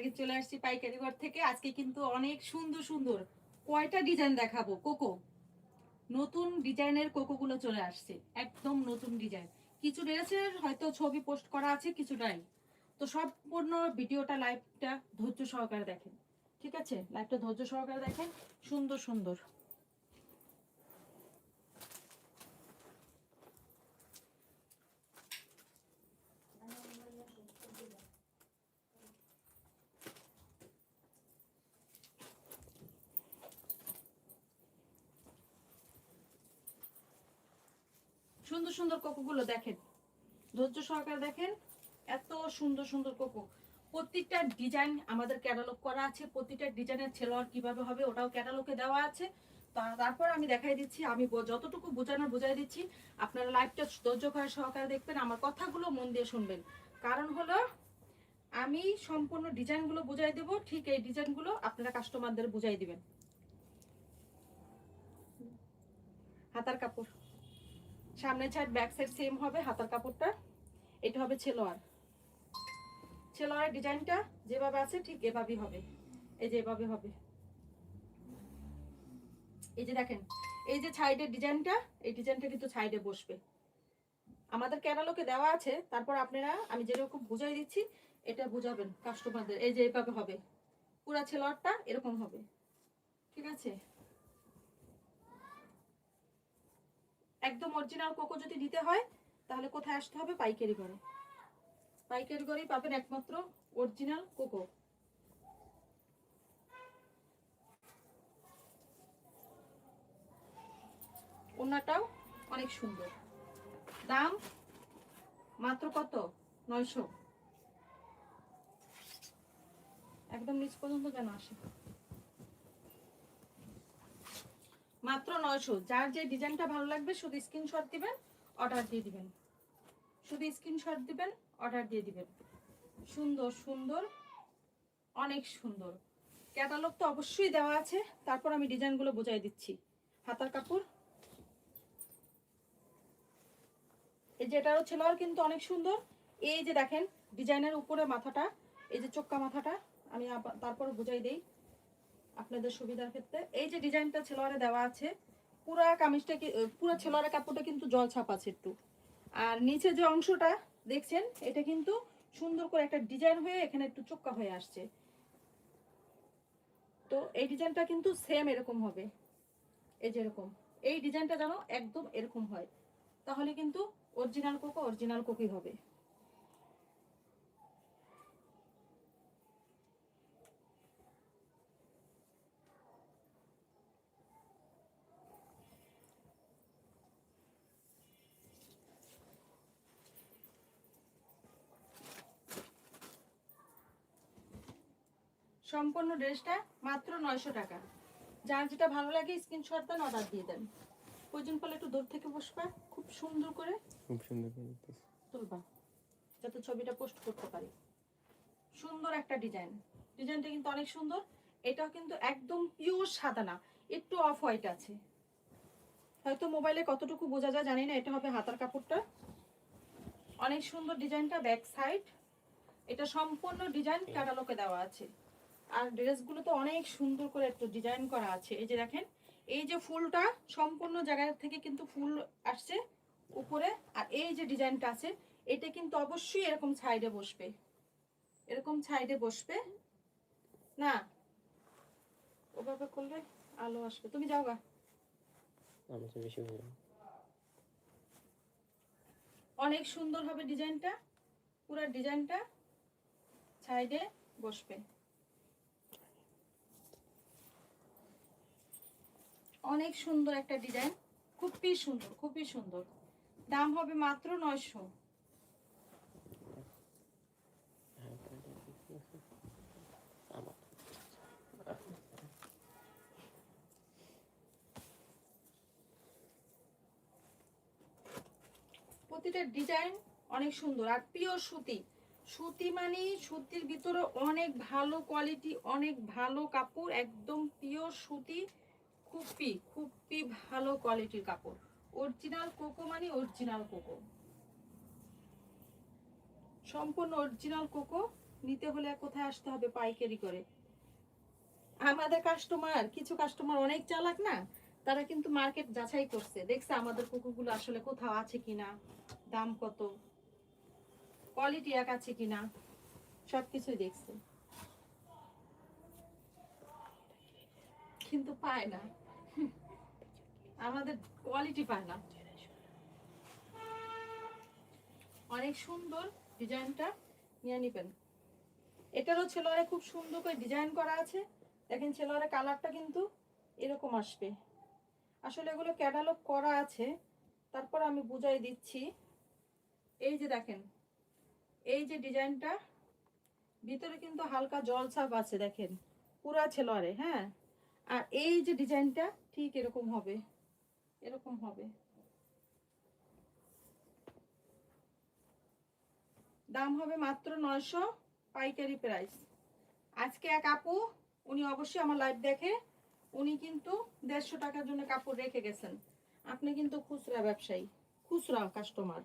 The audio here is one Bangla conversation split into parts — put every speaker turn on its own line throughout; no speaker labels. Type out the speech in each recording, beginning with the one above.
আগে চলে আসছি পাইকারি ঘর থেকে। আজকে কিন্তু অনেক সুন্দর সুন্দর কয়টা ডিজাইন দেখাবো? কোকো। নতুন ডিজাইনের কোকোগুলো চলে আসছে। একদম নতুন ডিজাইন। কিছু ড্রেসের হয়তো ছবি পোস্ট করা আছে, কিছু নাই। তো সম্পূর্ণ ভিডিওটা লাইভটা ধৈর্য সহকারে দেখেন। ঠিক আছে? লাইভটা ধৈর্য সহকারে দেখেন। সুন্দর সুন্দর। সুন্দর কোকোগুলো দেখেন। ধৈর্য সহকারে দেখেন, এত সুন্দর সুন্দর কোকো। প্রত্যেকটা ডিজাইন আমাদের ক্যাটালগ করা আছে প্রত্যেকটা ডিজাইনের ছেলোয়ার কীভাবে হবে ওটাও ক্যাটালগে দেওয়া আছে। তারপর আমি দেখাই দিচ্ছি, আমি যতটুকু বোঝানোর বোঝাই দিচ্ছি, আপনারা লাইভটা ধৈর্য করে সহকারে দেখবেন, আমার কথাগুলো মন দিয়ে শুনবেন। কারণ হলো, আমি সম্পূর্ণ ডিজাইনগুলো বুঝাই দেব, ঠিক এই ডিজাইনগুলো আপনারা কাস্টমারদের বুঝাই দিবেন। হাতার কাপড়। সামনে সাইড ব্যাক সাইড সেম হবে, হাতার কাপড়টা। এটা হবে ছেলোয়ার। ছেলোয়ারের ডিজাইনটা যেভাবে আছে ঠিক এভাবেই হবে। এই যে এভাবে হবে। এই যে দেখেন, এই যে সাইডের ডিজাইনটা, এই ডিজাইনটা কিন্তু সাইডে বসবে। আমাদের ক্যাটালগে দেওয়া আছে, তারপর আপনারা, আমি যেরকম বুঝাই দিচ্ছি, এটা বুঝাবেন কাস্টমারদের এই যে এভাবে হবে। পুরা ছেলোয়ারটা এরকম হবে। ঠিক আছে? একদম অরিজিনাল কোকো যদি নিতে হয়, তাহলে কোথায় আসতে হবে? পাইকারি করে পাইকারি করেই পাবেন একমাত্র অরিজিনাল কোকো ওনাটাও অনেক সুন্দর। দাম মাত্র কত? নয়শো। একদম নিচ পর্যন্ত যেন আসে। মাত্র নয়শো। যার যে ডিজাইনটা ভালো লাগবে, শুধু স্ক্রিনশট দিবেন অর্ডার দিয়ে দিবেন। শুধু স্ক্রিনশট দিবেন অর্ডার দিয়ে দিবেন। সুন্দর সুন্দর, অনেক সুন্দর। ক্যাটালগ তো অবশ্যই দেওয়া আছে। তারপর আমি ডিজাইনগুলো বোঝাই দিচ্ছি। হাতার কাপড়। এই যে এটারও ছেলোয়ার কিন্তু অনেক সুন্দর। এই যে দেখেন, ডিজাইনের উপরে মাথাটা, এই যে চোক্কা মাথাটা, আমি তারপর বুঝাই দেই। আপনাদের সুবিধার ক্ষেত্রে। এই যে ডিজাইনটা ছেলোয়ারে দেওয়া আছে, পুরা কামিজটা কি পুরা ছেলোয়ারের কাপড়টা কিন্তু জল ছাপ আছে একটু। আর নিচে যে অংশটা, দেখছেন, এটা কিন্তু সুন্দর করে একটা ডিজাইন হয়ে এখানে একটু চোক্কা হয়ে আসছে। তো এই ডিজাইনটা কিন্তু সেম এরকম হবে। এই যে এরকম। এই ডিজাইনটা যেন একদম এরকম হয়। তাহলে কিন্তু অরিজিনাল কোকো অরিজিনাল কোকই হবে। সম্পূর্ণ ড্রেসটা মাত্র নয়শো টাকা। যার যেটা ভালো লাগে স্ক্রিনশট দেন অর্ডার দিয়ে দেন। প্রয়োজন পড়লে একটু দূর থেকে বসবা খুব সুন্দর করে
খুব সুন্দর করে
তুলবা যাতে ছবিটা পোস্ট করতে পারি। সুন্দর একটা ডিজাইন ডিজাইনটা কিন্তু অনেক সুন্দর। এটাও কিন্তু একদম পিওর সাদা না একটু অফ হোয়াইট আছে। হয়তো মোবাইলে কতটুকু বোঝা যায় জানি না এটা হবে হাতার কাপড়টা। অনেক সুন্দর ডিজাইনটা ব্যাক সাইড এটা সম্পূর্ণ ডিজাইন ক্যাটালগে দেওয়া আছে। আর ড্রেসগুলো তো অনেক সুন্দর করে একটু ডিজাইন করা আছে। এই যে দেখেন এই যে ফুলটা সম্পূর্ণ জায়গা থেকে কিন্তু ফুল আসছে উপরে আর এই যে ডিজাইনটা আছে এটা কিন্তু অবশ্যই এরকম সাইডে বসবে। এরকম সাইডে বসবে। না ওভাবে করলে আলো আসবে। তুমি যাও গা। অনেক সুন্দর হবে ডিজাইনটা। পুরো ডিজাইনটা সাইডে বসবে। অনেক সুন্দর একটা ডিজাইন। খুবই সুন্দর খুবই সুন্দর। দাম হবে মাত্র নয়শো। প্রতিটা ডিজাইন অনেক সুন্দর। আর পিওর সুতি। সুতি মানে সুতির ভিতরে অনেক ভালো কোয়ালিটি, অনেক ভালো কাপড়, একদম পিওর সুতি। খুবই খুবই ভালো কোয়ালিটির কাপড়। অরিজিনাল কোকো মানে অরিজিনাল কোকো সম্পূর্ণ অরিজিনাল কোকো নিতে হলে কোথায় আসতে হবে পাইকারি করে? আমাদের কাস্টমার কিছু কাস্টমার অনেক চালাক না, তারা কিন্তু মার্কেট যাচাই করছে। দেখছে আমাদের কুকুরগুলো আসলে কোথাও আছে কিনা, দাম কত কোয়ালিটি এক আছে কিনা, সবকিছুই দেখছে। কিন্তু পায় না। আমাদের কোয়ালিটি পায় না। অনেক সুন্দর ডিজাইনটা নিয়ে নিবেন। এটারও ছেলোয়ারে খুব সুন্দর করে ডিজাইন করা আছে। দেখেন ছেলোয়ারে কালারটা কিন্তু এরকম আসবে। আসলে এগুলো ক্যাটালগ করা আছে। তারপর আমি বুঝাই দিচ্ছি। এই যে দেখেন, এই যে ডিজাইনটা, ভিতরে কিন্তু হালকা জল ছাপ আছে দেখেন, পুরা ছেলোয়ারে হ্যাঁ? আর এই যে ডিজাইনটা ঠিক এরকম হবে। এরকম হবে। দাম হবে মাত্র নয়শো পাইকারি প্রাইস আজকে এক আপু, উনি অবশ্যই আমার লাইভ দেখে, উনি কিন্তু দেড়শো টাকার জন্য কাপড় রেখে গেছেন। আপনি কিন্তু খুচরা ব্যবসায়ী, খুচরা কাস্টমার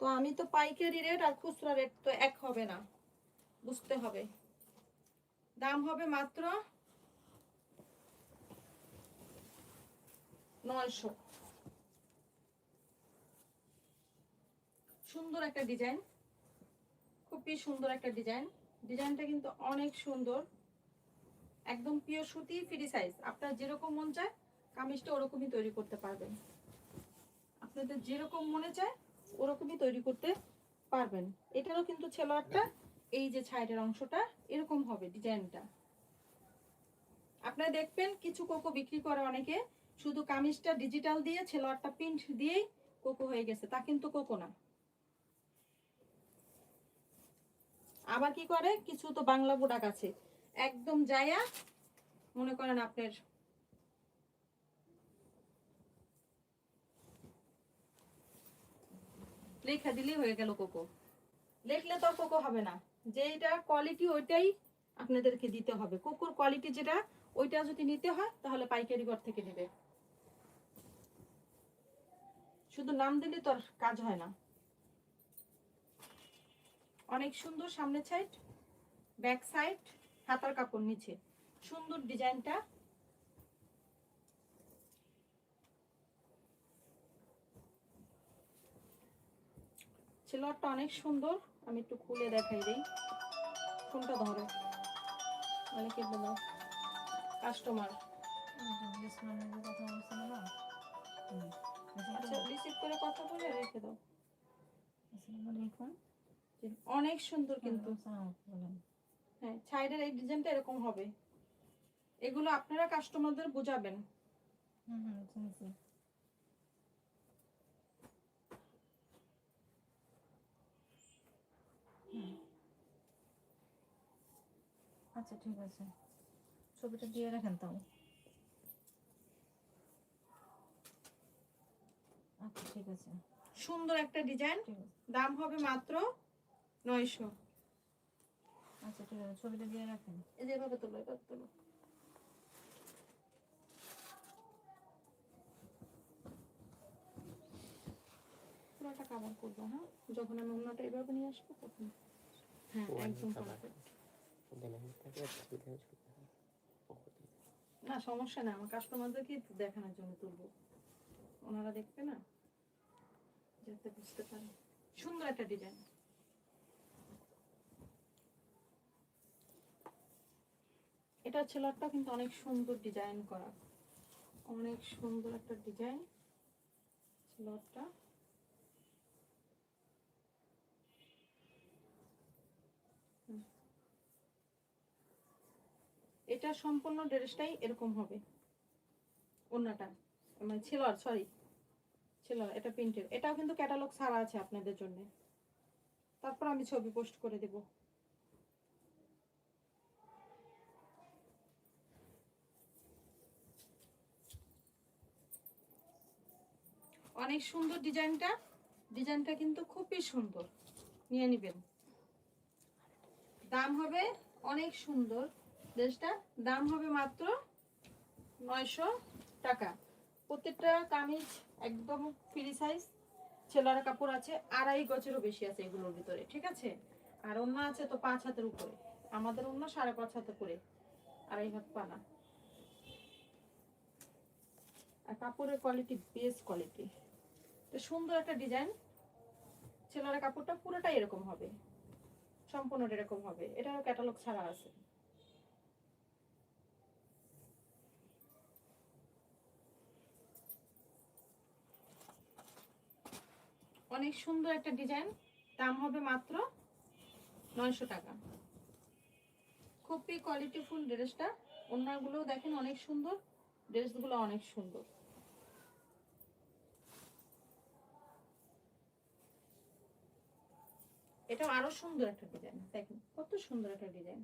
তো আমি তো পাইকারি রেট আর খুচরা রেট তো এক হবে না, বুঝতে হবে। দাম হবে মাত্র নয়শো। সুন্দর একটা ডিজাইন খুবই সুন্দর একটা ডিজাইন ডিজাইনটা কিন্তু অনেক সুন্দর। একদম পিওর সুতি ফ্রি সাইজ আপনার যেরকম মন চায়, কামিজটা ওরকমই তৈরি করতে পারবেন। আপনাদের যেরকম মনে চায়, ওরকমই তৈরি করতে পারবেন। এটারও কিন্তু ছেলোয়ারটা, এই যে ছাইডের অংশটা, এরকম হবে ডিজাইনটা আপনারা দেখবেন, কিছু কোকো বিক্রি করে অনেকে। শুধু কামিজটা ডিজিটাল দিয়ে, ছেলোয়ারটা প্রিন্ট দিয়েই কোকো হয়ে গেছে। তা কিন্তু কোকো না। আবার কি করে? কিছু তো বাংলা প্রোডাক্ট আছে। একদম যায়া মনে করেন আপনার লেখা দিলেই হয়ে গেল কোকো। লেখলে তো কোকো হবে না। যেটা কোয়ালিটি ওইটাই আপনাদেরকে দিতে হবে। কোকোর কোয়ালিটি যেটা, ওইটা যদি নিতে হয়, তাহলে পাইকারি ঘর থেকে নেবে। শুধু নাম দিলে তো আর কাজ হয় না। অনেক সুন্দর সামনে সাইড ব্যাক সাইড হাতার কাপড় নিচে। সুন্দর ডিজাইনটা। ছেলোয়ারটা অনেক সুন্দর। আমি একটু খুলে দেখাই দিই। কোনটা ধরো? মানে কে বলো। কাস্টমার আচ্ছা রিসিভ করে কথা বলে রেখে দাও। জি, অনেক সুন্দর কিন্তু। হ্যাঁ সাইডের এই ডিজাইনটা এরকম হবে। এগুলো আপনারা কাস্টমারদের বোঝাবেন।
আচ্ছা ঠিক আছে। ছবিটা দিয়ে রাখেন তাও আচ্ছা ঠিক আছে।
সুন্দর একটা ডিজাইন। দাম হবে মাত্র নয়শো।
আচ্ছা ঠিক আছে ছবিটা দিয়ে রাখেন।
এই যে এভাবে তোলো এভাবে তোলো। পুরোটা কাভার করব হ্যাঁ? যখন আমি অন্যটা এভাবে নিয়ে আসব তখন হ্যাঁ একদম না সমস্যা না আমার কাস্টমারদেরকে দেখানোর জন্য তুলবো। ওনারা দেখবে না? যাতে বুঝতে পারে। সুন্দর একটা ডিজাইন এটা ছেলেরটা কিন্তু অনেক সুন্দর ডিজাইন করা। অনেক সুন্দর একটা ডিজাইন ছেলেরটা। এটা সম্পূর্ণ ড্রেসটাই এরকম হবে। অন্যটা মানে ছেলোয়ার সরি ছেলোয়ার এটা প্রিন্টের। এটাও কিন্তু ক্যাটালগ ছাড়া আছে আপনাদের জন্য। তারপর আমি ছবি পোস্ট করে দেব। অনেক সুন্দর ডিজাইনটা। ডিজাইনটা কিন্তু খুবই সুন্দর। নিয়ে নেবেন। দাম হবে অনেক সুন্দর। ড্রেসটা দাম হবে মাত্র নয়শো টাকা। প্রত্যেকটা কামিজ একদম ফ্রি সাইজ ছেলের কাপড় আছে, আড়াই গজেরও বেশি আছে এগুলোর ভিতরে, ঠিক আছে? আর অন্য আছে তো পাঁচ হাতের উপরে। আমাদের অন্য সাড়ে পাঁচ হাতে করে আড়াই হাত পানা আর কাপড়ের কোয়ালিটি বেস্ট কোয়ালিটি সুন্দর একটা ডিজাইন। ছেলেরা কাপড়টা পুরোটাই এরকম হবে। সম্পূর্ণ এরকম হবে। এটারও ক্যাটালগ ছাড়া আছে। অনেক সুন্দর একটা ডিজাইন। দাম হবে মাত্র নয়শো টাকা। খুবই কোয়ালিটিফুল ড্রেসটা। অন্যগুলো দেখেন অনেক সুন্দর। ড্রেসগুলো অনেক সুন্দর। এটা আরও সুন্দর একটা ডিজাইন দেখেন, কত সুন্দর একটা ডিজাইন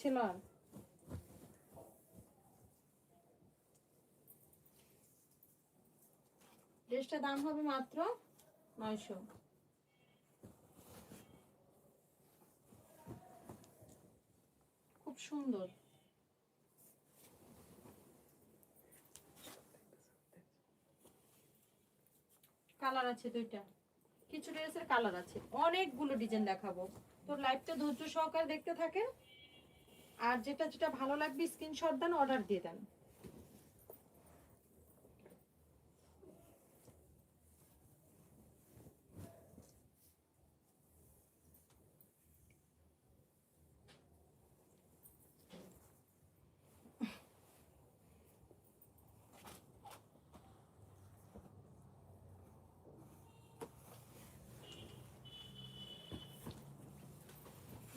ছিল ড্রেসটার দাম হবে মাত্র নয়শো। সুন্দর। কালার আছে দুইটা। কিছু ড্রেসের কালার আছে। অনেকগুলো ডিজাইন দেখাবো। তোর লাইভটা ধৈর্য সহকারে দেখতে থাকে আর যেটা যেটা ভালো লাগবে স্ক্রিনশট দেন অর্ডার দিয়ে দেন।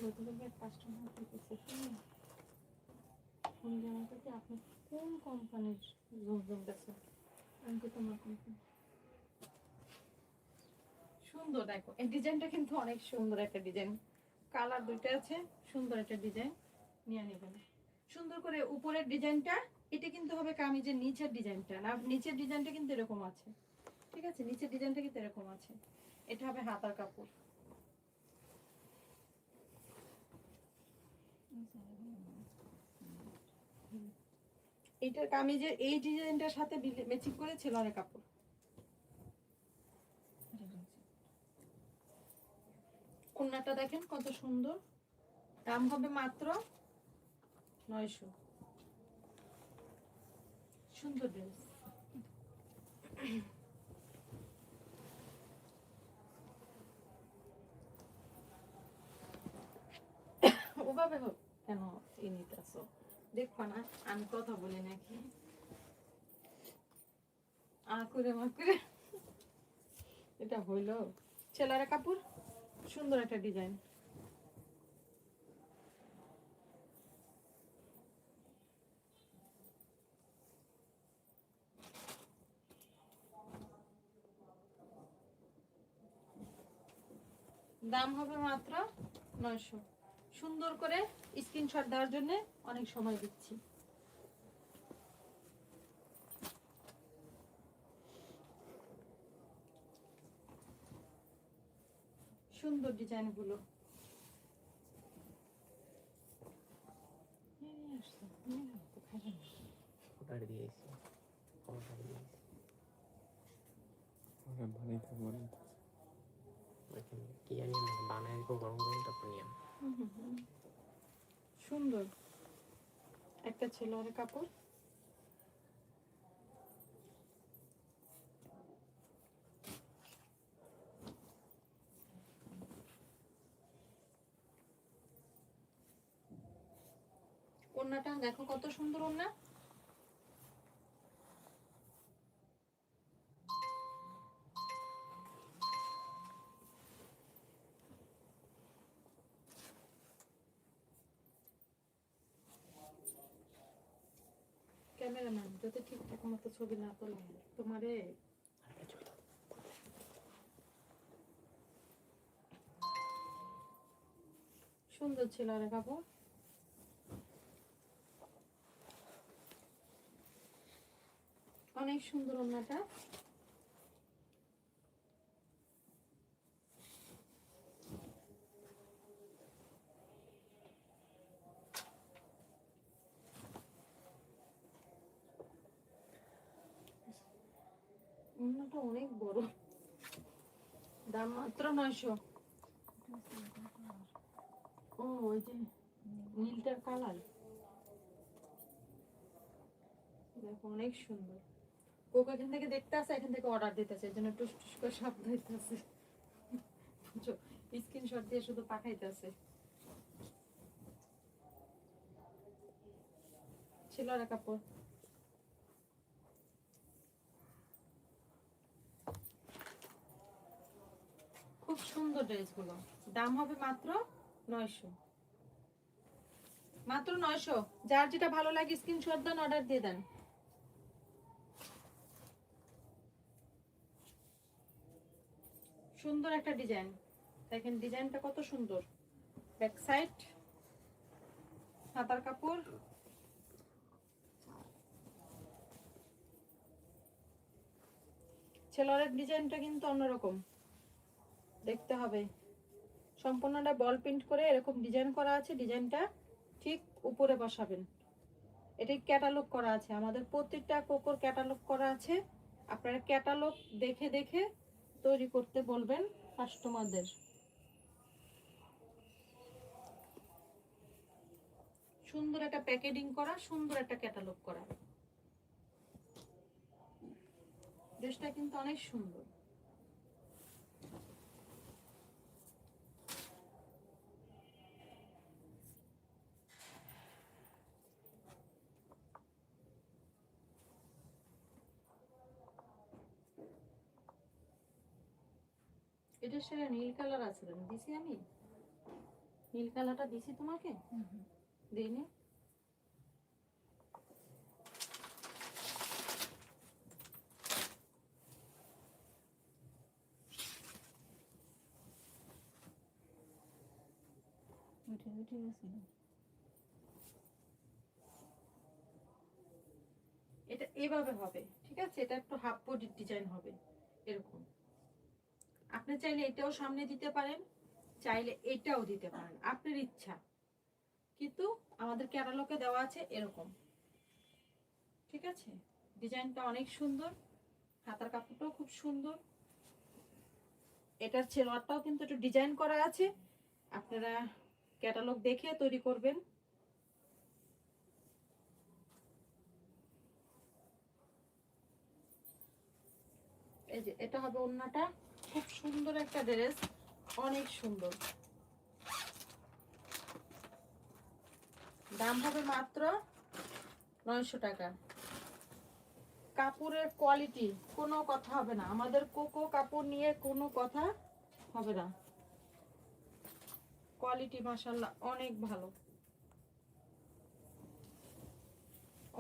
কাস্টমার ফোন জানাতে কি আপনি কোন কোম্পানির বেছেন আমি তো তোমার কোম্পানি সুন্দর, দেখো, এই ডিজাইনটা কিন্তু অনেক সুন্দর একটা ডিজাইন কালার দুইটা আছে, সুন্দর একটা ডিজাইন নিয়ে নেবেন। সুন্দর করে উপরের ডিজাইনটা এটা কিন্তু হবে কামিজের নিচের ডিজাইনটা না, নিচের ডিজাইনটা কিন্তু এরকম আছে। ঠিক আছে? নিচের ডিজাইনটা কিন্তু এরকম আছে। এটা হবে হাতার কাপড়। এইটার কামিজের এই ডিজাইনটার সাথে ম্যাচিং করে ছেলের কাপড়। কন্যাটা দেখেন কত সুন্দর। দাম হবে মাত্র নয়শো। সুন্দর ড্রেস ওভাবে হোক। কেন এই নিতেছো? দেখবা না, আমি কথা বলি নাকি? আ করে, মা করে। এটা হইল কাপড়, সুন্দর একটা ডিজাইন। দাম হবে মাত্র নয়শো। সুন্দর করে স্ক্রিনশট দেওয়ার জন্য অনেক সময় দিচ্ছি। সুন্দর ডিজাইনগুলো।
অর্ডার দিয়েছি অর্ডার দিয়েছি
ওরা বানাইতে বানাইতে
দেখেন কি জানি বানায় গরম গরম তারপর নিয়ে।
সুন্দর। একটা ছেলের কাপড়। ওড়নাটা দেখো কত সুন্দর ওড়না। ক্যামেরাম্যান যদি ঠিকঠাক মতো ছবি না তোলে তোমারে। সুন্দর ছিল আরে কাপড় অনেক সুন্দর ওড়নাটা অন্যটা অনেক বড়। দাম মাত্র নয়শো। ও, ওই যে নীলটার কালার। দেখো, অনেক সুন্দর। কোক এখান থেকে দেখতে আসে, এখান থেকে অর্ডার দিতেছে এর জন্য টুস টুস করে শব্দ হইতেছে স্ক্রিনশট দিয়ে শুধু পাঠাইতেছে ছিল আর কাপড় খুব সুন্দর ড্রেসগুলো। দাম হবে মাত্র নয়শো। মাত্র নয়শো। যার যেটা ভালো লাগে স্ক্রিনশট দেন, অর্ডার দিয়ে দেন। সুন্দর একটা ডিজাইন। দেখেন, ডিজাইনটা কত সুন্দর। ব্যাক সাইড হাতার কাপড়। ছেলের ডিজাইনটা কিন্তু অন্যরকম। দেখতে হবে। সম্পূর্ণটা বল প্রিন্ট করে এরকম ডিজাইন করা আছে ডিজাইনটা ঠিক উপরে বসাবেন। এটি ক্যাটালগ করা আছে। আমাদের প্রত্যেকটা কোকোর ক্যাটালগ করা আছে। আপনারা ক্যাটালগ দেখে দেখে তৈরি করতে বলবেন কাস্টমারদের সুন্দর একটা প্যাকেটিং করা, সুন্দর একটা ক্যাটালগ করা। ড্রেসটা কিন্তু অনেক সুন্দর। এটার সাথে নীল কালার আছে তো, দিছি আমি? নীল কালারটা দিছি তোমাকে? দিইনি?
আছে
এটা এভাবে হবে ঠিক আছে? এটা একটু হাফ বডির ডিজাইন হবে এরকম। আপনি চাইলে এটাও সামনে দিতে পারেন, চাইলে এটাও দিতে পারেন। আপনার ইচ্ছা। কিন্তু আমাদের ক্যাটালগে দেওয়া আছে এরকম। ঠিক আছে? ডিজাইনটা অনেক সুন্দর। হাতার কাপড়টাও খুব সুন্দর। এটার ছেলোয়ারটাও কিন্তু একটু ডিজাইন করা আছে। আপনারা ক্যাটালগ দেখে তৈরি করবেন। এই যে, এটা হবে ওন্নাটা খুব সুন্দর একটা ড্রেস, অনেক সুন্দর। দাম হবে মাত্র নয়শো টাকা। কাপড়ের কোয়ালিটি কোনো কথা হবে না। আমাদের কোকো কাপড় নিয়ে কোনো কথা হবে না। কোয়ালিটি মাসাল্লাহ অনেক ভালো।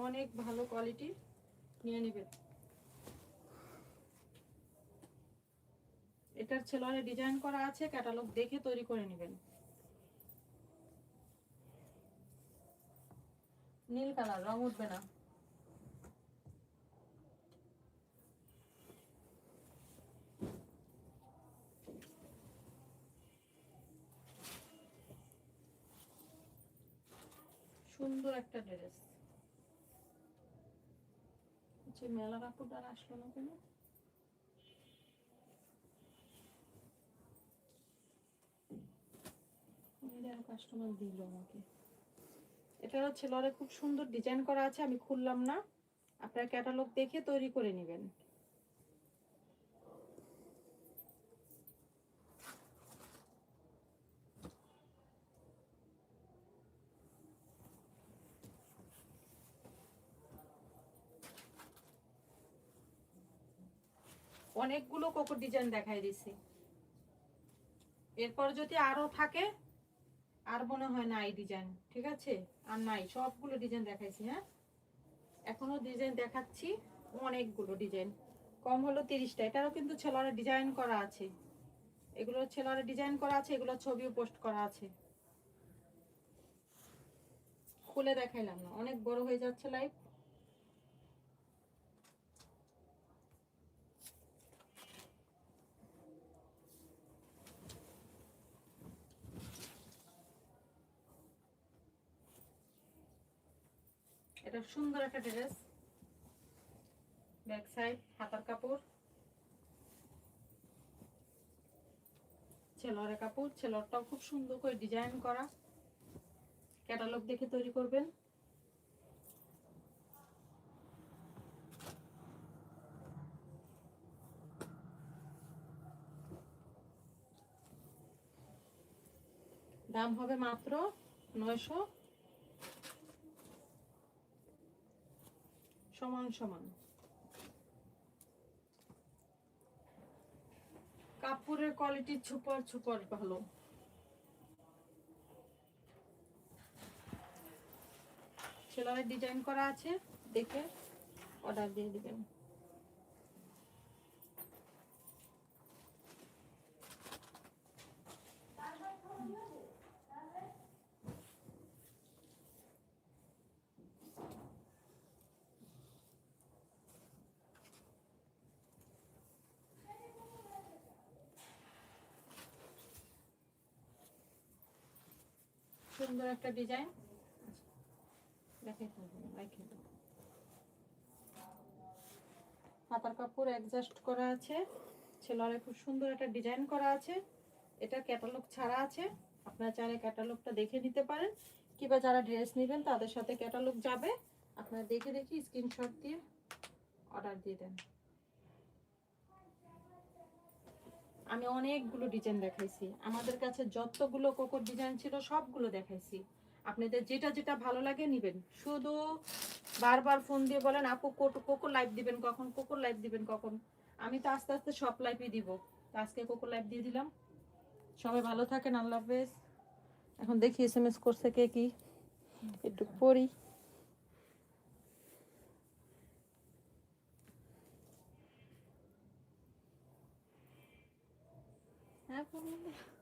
অনেক ভালো কোয়ালিটি নিয়ে নেবেন। এটার ছেলোয়ারে ডিজাইন করা আছে ক্যাটালগ দেখে তৈরি করে নেবেন। নীল কালার, রং উঠবে না। সুন্দর একটা ড্রেস। মেলা কাপড় আর আসলো না কেন? কাস্টমার দিল আমাকে। এটারও ছেলেরা খুব সুন্দর ডিজাইন করা আছে, আমি খুললাম না। আপনার ক্যাটালগ দেখে তৈরি করে নেবেন। অনেকগুলো কোকর ডিজাইন দেখাই দিছি। এরপর যদি আরও থাকে আর মনে হয় না এই ডিজাইন ঠিক আছে? আর নাই, সবগুলো ডিজাইন দেখাইছি হ্যাঁ? এখনও ডিজাইন দেখাচ্ছি, অনেকগুলো ডিজাইন কম হলো তিরিশটা, এটারও কিন্তু ছেলেরা ডিজাইন করা আছে। এগুলো ছেলেরা ডিজাইন করা আছে, এগুলো ছবিও পোস্ট করা আছে। খুলে দেখাইলাম না, অনেক বড় হয়ে যাচ্ছে লাইভ এটা সুন্দর একটা ড্রেস। ব্যাক সাইড হাতার কাপড়। ছেলরে কাপড়। ছেলরটাও খুব সুন্দর করে ডিজাইন করা। ক্যাটালগ দেখে তৈরি করবেন। দাম হবে মাত্র নয়শো সমান কাপড়ের কোয়ালিটি ছুপার ছুপার ভালো। সেলাইয়ের ডিজাইন করা আছে দেখে অর্ডার দিয়ে দিবেন। সুন্দর একটা ডিজাইন। দেখে হাতার কাপড় অ্যাডজাস্ট করা আছে। ছেলারে খুব সুন্দর একটা ডিজাইন করা আছে। এটা ক্যাটালগ ছাড়া আছে। আপনারা চাইলে ক্যাটালগটা দেখে নিতে পারেন। কিংবা যারা ড্রেস নেবেন, তাদের সাথে ক্যাটালগ যাবে। আপনারা দেখে দেখে স্ক্রিনশট দিয়ে অর্ডার দিয়ে দেন। আমি অনেকগুলো ডিজাইন দেখাইছি। আমাদের কাছে যতগুলো কোকোর ডিজাইন ছিল, সবগুলো দেখাইছি। আপনাদের যেটা যেটা ভালো লাগে নেবেন। শুধু বারবার ফোন দিয়ে বলেন, আপু কোকো লাইভ দিবেন কখন? কোকো লাইভ দিবেন কখন? আমি তো আস্তে আস্তে সব লাইভই দিব। আজকে কোকো লাইভ দিয়ে দিলাম। সবাই ভালো থাকেন, আল্লাহ হাফেজ। এখন দেখি এস এম এস করছে কে কি। একটু পড়ি। হ্যাঁ পড়ুন।